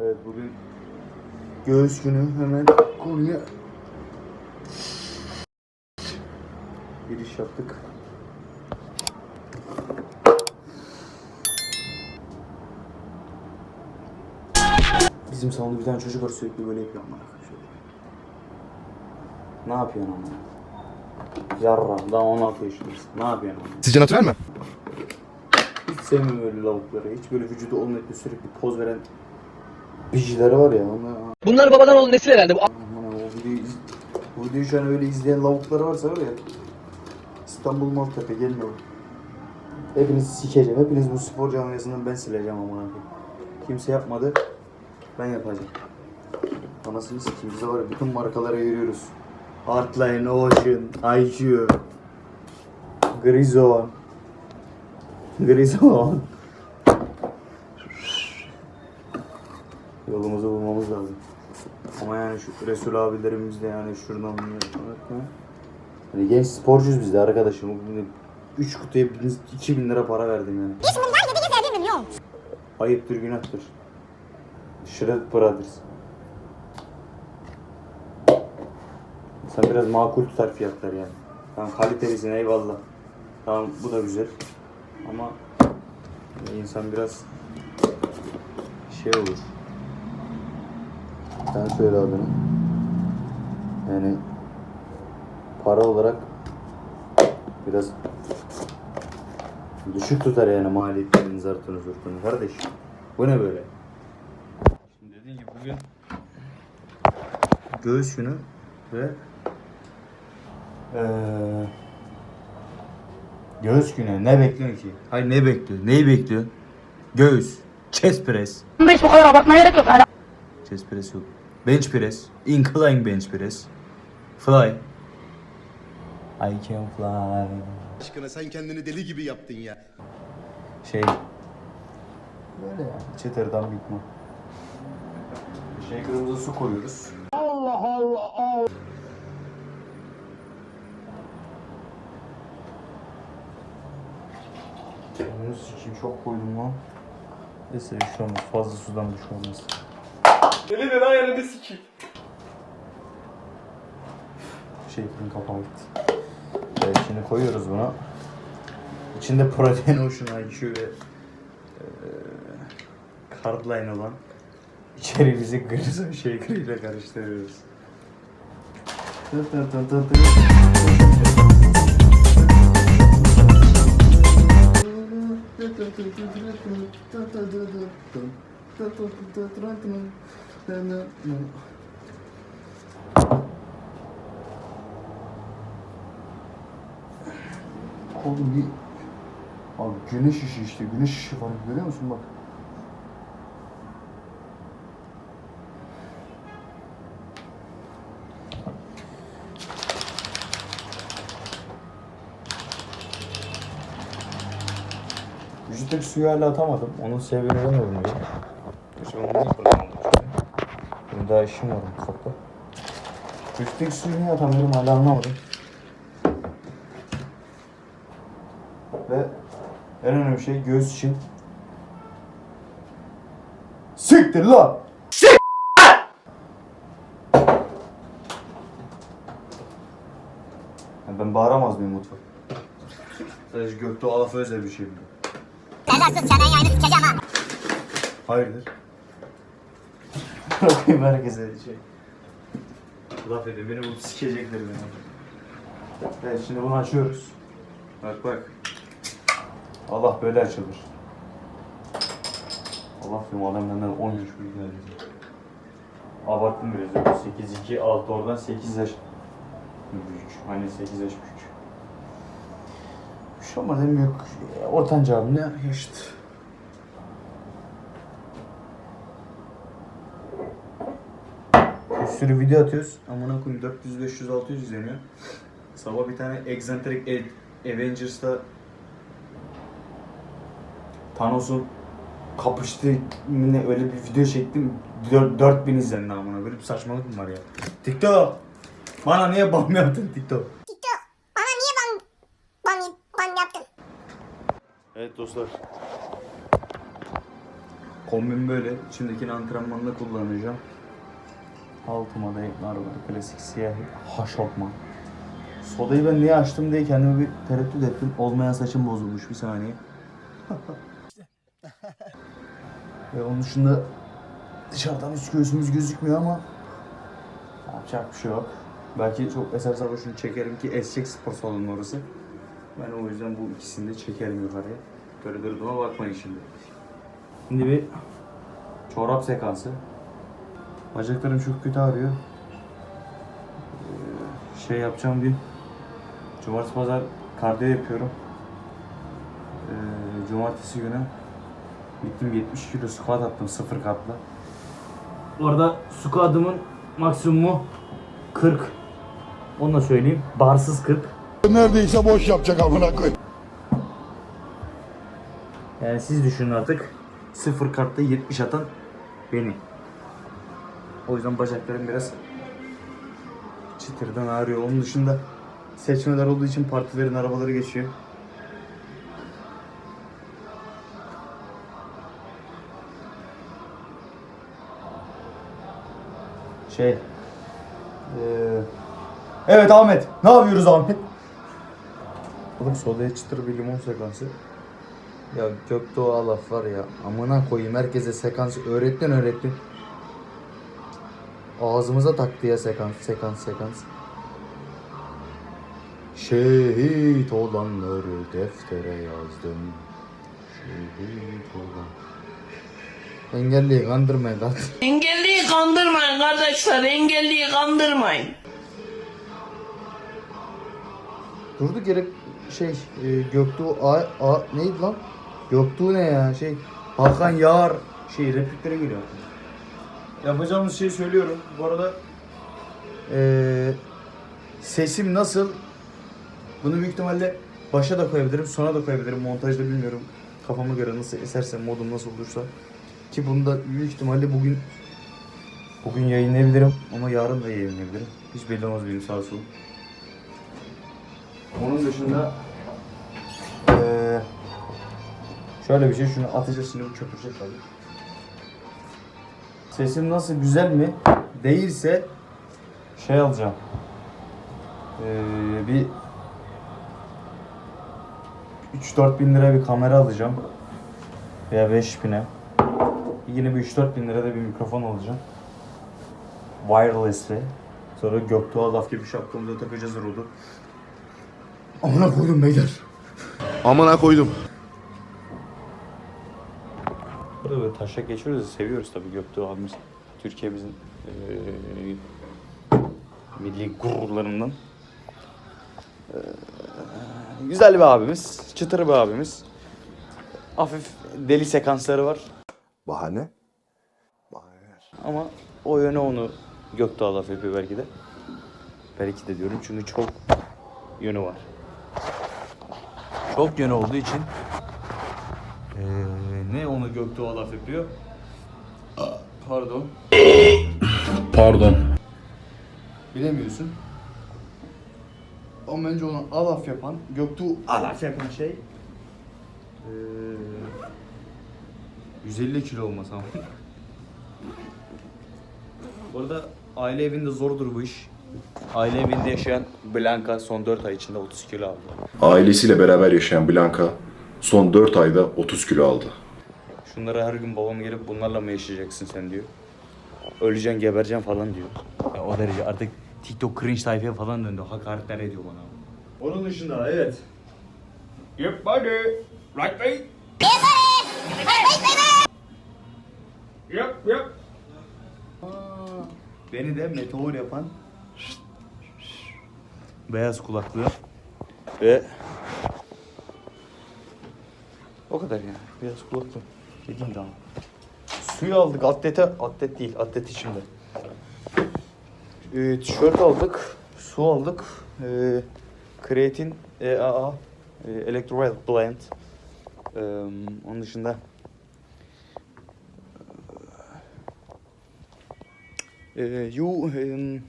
Evet bugün göğüs günü hemen konuya giriş yaptık. Bizim salonda bir tane çocuk var sürekli böyle yapıyor amına şöyle. Ne yapıyorsun amına? Yarra daha 16 yaşındasın. Ne yapıyorsun amına? Sizce natürel mi? Hiç sevmiyorum öyle lavukları. Hiç böyle vücudu olmayıp sürekli poz veren bijiler var ya. Onlar, Bunlar babadan oğlu nesil herhalde. Bu aman videoyu, iz, bu videoyu şu an öyle izleyen lavuklar varsa var ya. İstanbul Maltepe gelin oğlum. Hepinizi sikeceğim. Hepiniz bu spor camiasından ben sileceğim amına koyayım. Kimse yapmadı. Ben yapacağım. Anasını sikeyim. Bize var ya bütün markalara yürüyoruz. Artline, Ocean, IQ, Grizon. Grizon. Yolumuzu bulmamız lazım. Ama yani şu Resul abilerimiz de yani şuradan bunu Hani genç sporcuyuz biz de arkadaşım. 3 kutuya 2000 lira para verdim yani. Hiç bundan 750 milyon. Ayıptır günahtır. Shred Brothers. Sen biraz makul tutar fiyatlar yani. Tamam kalitelisin eyvallah. Tamam bu da güzel. Ama insan biraz şey olur. Sen söyle adını. Yani para olarak biraz düşük tutar yani maliyetlerini zartını zurtunu kardeşim. Bu ne böyle? Şimdi dediğim gibi bugün göğüs günü ve eee göğüs günü ne bekliyorsun ki? Hayır ne bekliyorsun? Neyi bekliyorsun? Göğüs, chest press, bu kadar abartmaya gerek yok. Chest press yok. Bench press, incline bench press, fly. I can fly. Aşkına sen kendini deli gibi yaptın ya. şey böyle yani çeterden bitme. Şey kırmızı su koyuyoruz. Allah Allah. Onu sikeyim çok koydum lan. Neyse bir şey olmaz. Fazla sudan bir şey olmaz. Elini ayarını sikeyim. Şey kırın kapağı gitti. Evet şimdi koyuyoruz bunu. İçinde protein ocean IQ ve eee cardline olan içeriğimizi grizo shaker ile karıştırıyoruz. Tı tı. Oğlum bir... Abi güneş ışığı işte. Güneş ışığı var. Görüyor musun bak. Vücuttaki suyu hala atamadım. Onun sebebini bilmiyorum. İşte onu niye kullanmadım Benim daha işim var mutfakta. Vücuttaki suyu niye atamıyorum hala anlamadım. Ve en önemli şey göğüs için. Siktir lan! Ya ben bağıramaz mıyım mutfak? Sadece Göktuğ Alaf'a özel bir şey bu. Nelersiz çenen yayını sikeceğim ha. Hayırdır? Bakayım herkese şey. Laf ediyor, beni bulup sikecekler beni. Evet, şimdi bunu açıyoruz. Bak bak. Allah böyle açılır. Allah diyorum adam benden 10 yaş büyük neredeyse. Abarttım biraz. 8, 2, 6 oradan 8 yaş büyük. Hani 8 yaş büyük. Şey olmaz en büyük ortanca abim ne yaşıt. Sürü video atıyoruz. Amına koyayım 400, 500, 600 izleniyor. Sabah bir tane Eccentric A- Avengers'ta Thanos'un kapıştığı ne öyle bir video çektim. 4, 4000 izlendi amına. Böyle bir saçmalık mı var ya? TikTok. Bana niye bam yaptın TikTok? TikTok. Bana niye ban, ban, ban yaptın? Evet dostlar. Kombin böyle. İçindekini antrenmanda kullanacağım. Altıma da ekler var. Klasik siyah haşortman. Sodayı ben niye açtım diye kendime bir tereddüt ettim. Olmayan saçım bozulmuş bir saniye. Ve onun dışında dışarıdan üst göğsümüz gözükmüyor ama yapacak bir şey yok. Belki çok eser savaşını çekerim ki esecek spor salonu orası. Ben o yüzden bu ikisini de çekerim yukarıya. Böyle durduğuma bakmayın şimdi. Şimdi bir çorap sekansı. Bacaklarım çok kötü ağrıyor. Ee, Şey yapacağım gün Cumartesi pazar kardiyo yapıyorum. Ee, cumartesi günü gittim 70 kilo squat attım sıfır katla. Orada squat'ımın maksimumu 40. Onu da söyleyeyim. Barsız 40. Neredeyse boş yapacak amına koy. Yani siz düşünün artık. Sıfır kartta 70 atan beni. O yüzden bacaklarım biraz çıtırdan ağrıyor. Onun dışında seçmeler olduğu için partilerin arabaları geçiyor. Şey. eee, evet Ahmet. Ne yapıyoruz Ahmet? Oğlum sodaya çıtır bir limon sekansı. Ya Gökdoğu laf var ya amına koyayım herkese sekans öğrettin öğrettin. Ağzımıza taktı ya sekans sekans sekans. Şehit olanları deftere yazdım. Şehit olan. Engelliyi kandırmayın lan. Engelliyi kandırmayın kardeşler, engelliyi kandırmayın. Durduk yere şey e, Göktuğ A, A neydi lan? Göktuğ ne ya şey Hakan Yağar şey repliklere geliyor. Yapacağımız şeyi söylüyorum. Bu arada e, sesim nasıl? Bunu büyük ihtimalle başa da koyabilirim, sona da koyabilirim. Montajda bilmiyorum. Kafama göre nasıl eserse, modum nasıl olursa. Ki bunu da büyük ihtimalle bugün bugün yayınlayabilirim ama yarın da yayınlayabilirim. Hiç belli olmaz benim sağ solum. Onun dışında eee şöyle bir şey şunu atacağız şimdi bu köpürecek tabii. Sesim nasıl güzel mi? Değilse şey alacağım. Eee bir 3-4 bin lira bir kamera alacağım. Veya 5 bine. Yine bir 3-4 bin lira da bir mikrofon alacağım. Wireless'li. Sonra Göktuğ'a laf gibi şapkamıza takacağız rodu. Amına koydum beyler. Amına koydum. Taşak geçiyoruz da seviyoruz tabii Göktuğ abimiz. Türkiye'mizin eee milli gururlarından. Eee, güzel bir abimiz, çıtır bir abimiz. Hafif deli sekansları var Bahane? ama o yöne onu Göktuğ laf yapıyor belki de. Belki de diyorum çünkü çok yönü var. Çok yönü olduğu için ne onu Göktuğ laf yapıyor? Pardon. Pardon. Bilemiyorsun. Ama önce onu alaf yapan, Göktuğ alaf yapan şey eee 150 kilo olması ama. bu arada aile evinde zordur bu iş. Aile evinde yaşayan Blanka son 4 ay içinde 30 kilo aldı. Ailesiyle beraber yaşayan Blanka son 4 ayda 30 kilo aldı. Şunlara her gün babam gelip bunlarla mı yaşayacaksın sen diyor. Öleceksin gebereceksin falan diyor. Ya o derece artık TikTok cringe sayfaya falan döndü. Hakaretler ediyor bana. Onun dışında evet. Yep buddy. Right way. Yep yep. Beni de meteor yapan beyaz kulaklı ve o kadar yani. Beyaz kulaklı. Dediğim daha. Suyu aldık atlete, atlet değil, atlet içinde. Ee, tişört aldık, su aldık. Ee, kreatin, EAA, e, Electrolyte Blend. Ee, onun dışında ee, you um,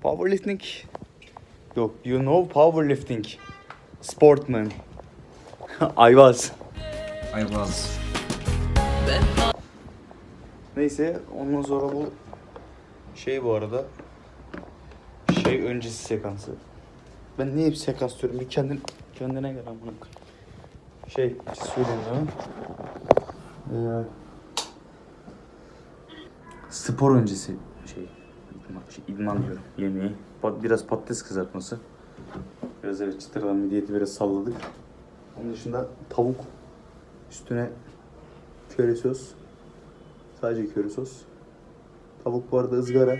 powerlifting yok you know powerlifting sportman I was I was. Neyse ondan sonra bu şey bu arada şey öncesi sekansı. Ben niye hep sekans diyorum? Bir kendin kendine gel amına. Şey söyleyeyim ya. Ee, spor öncesi şey idman, şey, idman diyorum yemeği. Pat- Biraz patates kızartması. Biraz evet çıtırdan midiyeti biraz salladık. Onun dışında tavuk üstüne köri sos. Sadece köri sos. Tavuk bu arada ızgara.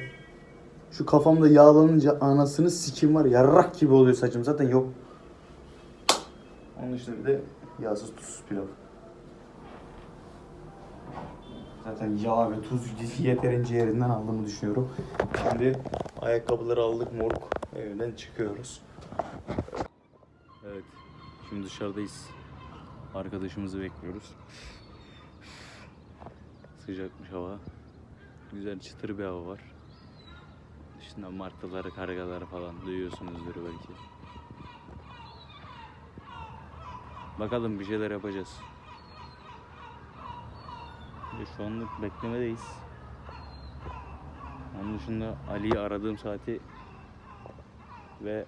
Şu kafamda yağlanınca anasını sikim var. Yarrak gibi oluyor saçım. Zaten yok. Onun dışında bir de yağsız tuzsuz pilav. Zaten yağ ve tuz yeterince yerinden aldığımı düşünüyorum. Şimdi ayakkabıları aldık moruk. Evden çıkıyoruz. Evet. Şimdi dışarıdayız. Arkadaşımızı bekliyoruz. Sıcakmış hava. Güzel çıtır bir hava var. Dışında martıları, kargaları falan duyuyorsunuzdur belki. Bakalım bir şeyler yapacağız. Ve şu anlık beklemedeyiz. Onun dışında Ali'yi aradığım saati ve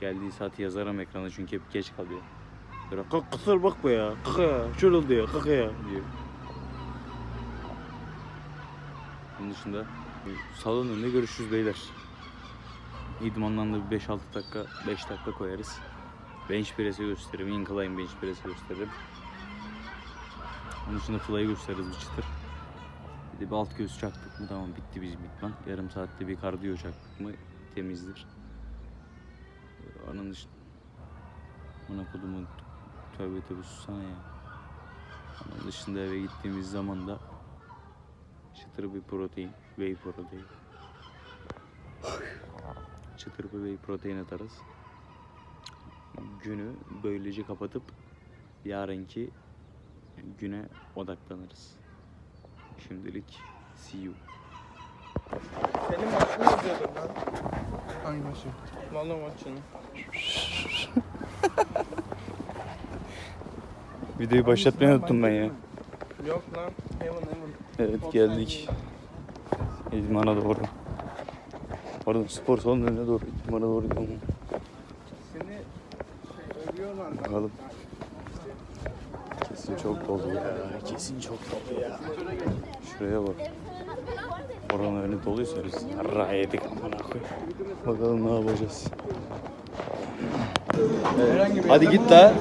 geldiği saati yazarım ekrana çünkü hep geç kalıyor. Böyle kısır bak bu ya, kalk ya, şöyle oldu ya, kalk ya diyor. Onun dışında salon önünde görüşürüz beyler. İdmandan da bir 5-6 dakika, 5 dakika koyarız. Bench press'i gösteririm, incline bench press'i gösteririm. Onun dışında fly'ı gösteririz bir çıtır. Bir de bir alt göğüs çaktık mı tamam bitti bizim idman. Yarım saatte bir kardiyo çaktık mı temizdir. Onun dışında... Ona kodumu tövbe tövbe sussana ya. Onun dışında eve gittiğimiz zaman da çıtır bir protein, whey protein. Çıtır bir whey protein atarız. Günü böylece kapatıp yarınki güne odaklanırız. Şimdilik see you. Senin maçını yazıyordum lan. Hangi maçı? Valla maçını. Videoyu başlatmayı unuttum ben ya. Yok lan. Evet geldik. İdmana doğru. Pardon spor salonuna doğru. İdmana doğru gidiyorum. Seni şey övüyorlar. Bakalım. Kesin çok dolu ya. Kesin çok dolu ya. Şuraya bak. Oranın önü doluysa biz yarra yedik amına koy. Bakalım ne yapacağız. Evet. Hadi git la.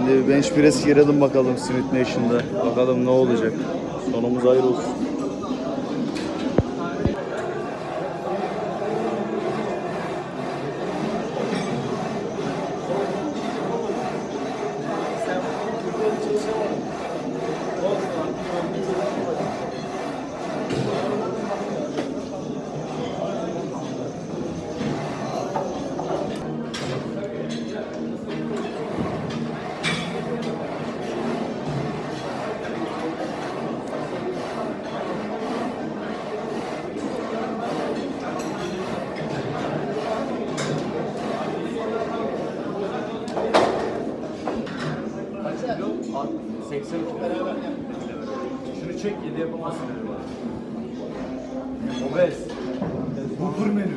Şimdi bench press girelim bakalım Smith Nation'da. Bakalım ne olacak. Sonumuz hayır olsun. Şunu çek yedi yapamazsın Obez. Bulgur menü.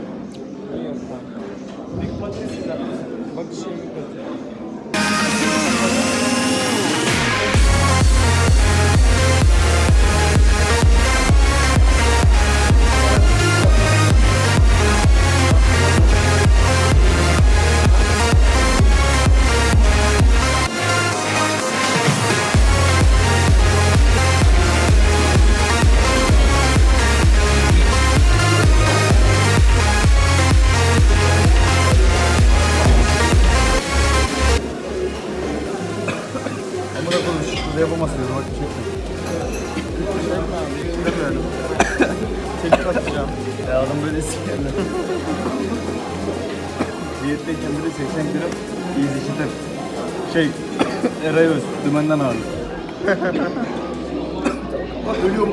Big patates. Bak şey Amına Dümenden abi. Bak ölüyor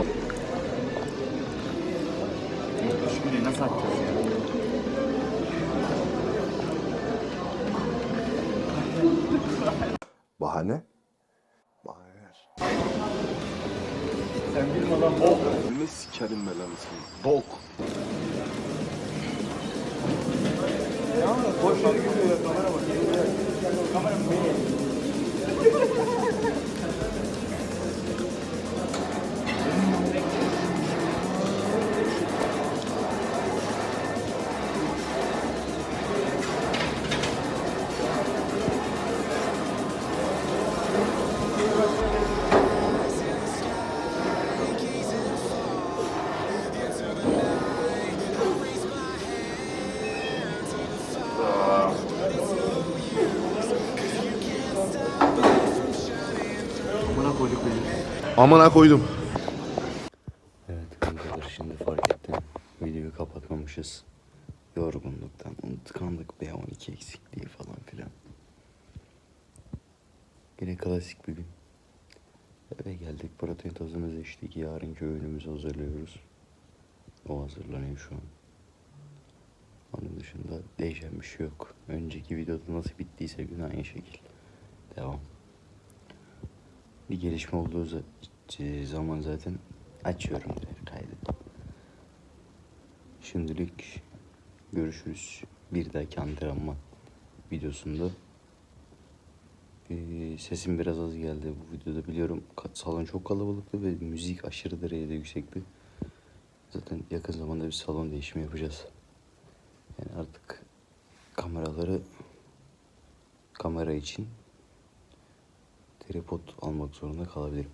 Amına koydum. Evet kankalar şimdi fark ettim. Videoyu kapatmamışız. Yorgunluktan unutkanlık B12 eksikliği falan filan. Yine klasik bir gün. Eve geldik protein tozumuzu içtik. Yarınki öğünümüzü hazırlıyoruz. O hazırlanıyor şu an. Onun dışında değişen bir şey yok. Önceki videoda nasıl bittiyse gün aynı şekil. Devam. Bir gelişme olduğu za- zaman zaten açıyorum kaydı. Şimdilik görüşürüz. Bir dahaki antrenman videosunda. Ee, sesim biraz az geldi bu videoda biliyorum. Salon çok kalabalıktı ve müzik aşırı derecede yüksekti. Zaten yakın zamanda bir salon değişimi yapacağız. Yani artık kameraları kamera için tripod almak zorunda kalabilirim.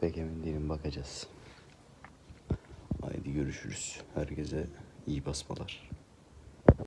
Pek emin değilim bakacağız. Haydi görüşürüz. Herkese iyi basmalar.